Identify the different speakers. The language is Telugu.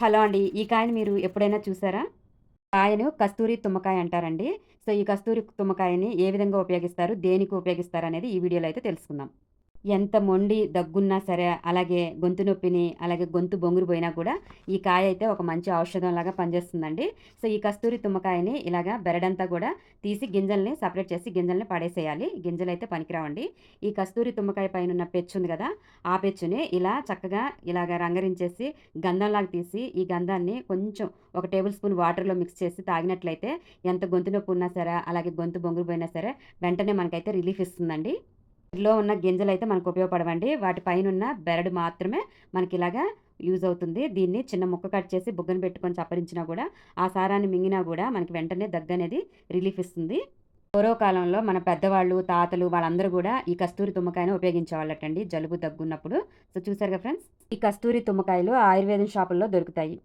Speaker 1: హలో అండి. ఈ కాయని మీరు ఎప్పుడైనా చూసారా? కాయను కస్తూరి తుమ్మకాయ అంటారండి. సో ఈ కస్తూరి తుమ్మకాయని ఏ విధంగా ఉపయోగిస్తారు? దేనికి ఉపయోగిస్తారు అనేది ఈ వీడియోలో అయితే తెలుసుకుందాం. ఎంత మొండి దగ్గున్నా సరే అలాగే గొంతు నొప్పిని అలాగే గొంతు బొంగురు పోయినా కూడా ఈ కాయ అయితే ఒక మంచి ఔషధం లాగా పనిచేస్తుందండి. సో ఈ కస్తూరి తుమ్మకాయని ఇలాగా బెరడంతా కూడా తీసి గింజల్ని సపరేట్ చేసి గింజల్ని పడేసేయాలి. గింజలు అయితే పనికిరావండి. ఈ కస్తూరి తుమ్మకాయ పైన ఉన్న పెచ్చు ఉంది కదా ఆ పెచ్చుని ఇలా చక్కగా ఇలాగ రంగరించేసి గంధంలాగా తీసి ఈ గంధాన్ని కొంచెం ఒక టేబుల్ స్పూన్ వాటర్లో మిక్స్ చేసి తాగినట్లయితే ఎంత గొంతు నొప్పి ఉన్నా సరే అలాగే గొంతు బొంగురు పోయినా సరే వెంటనే మనకైతే రిలీఫ్ ఇస్తుందండి. లో ఉన్న గింజలు అయితే మనకు ఉపయోగపడవండి. వాటి పైన ఉన్న బెరడు మాత్రమే మనకి ఇలాగా యూజ్ అవుతుంది. దీన్ని చిన్న ముక్క కట్ చేసి బుగ్గను పెట్టుకొని చప్పరించినా కూడా ఆ సారాన్ని మింగినా కూడా మనకి వెంటనే దగ్గు అనేది రిలీఫ్ ఇస్తుంది. పూర్వకాలంలో మన పెద్దవాళ్ళు తాతలు వాళ్ళందరూ కూడా ఈ కస్తూరి తుమ్మకాయను ఉపయోగించేవాళ్ళటండి జలుబు దగ్గున్నప్పుడు. సో చూసారుగా ఫ్రెండ్స్ ఈ కస్తూరి తుమ్మకాయలు ఆయుర్వేదం షాపుల్లో దొరుకుతాయి.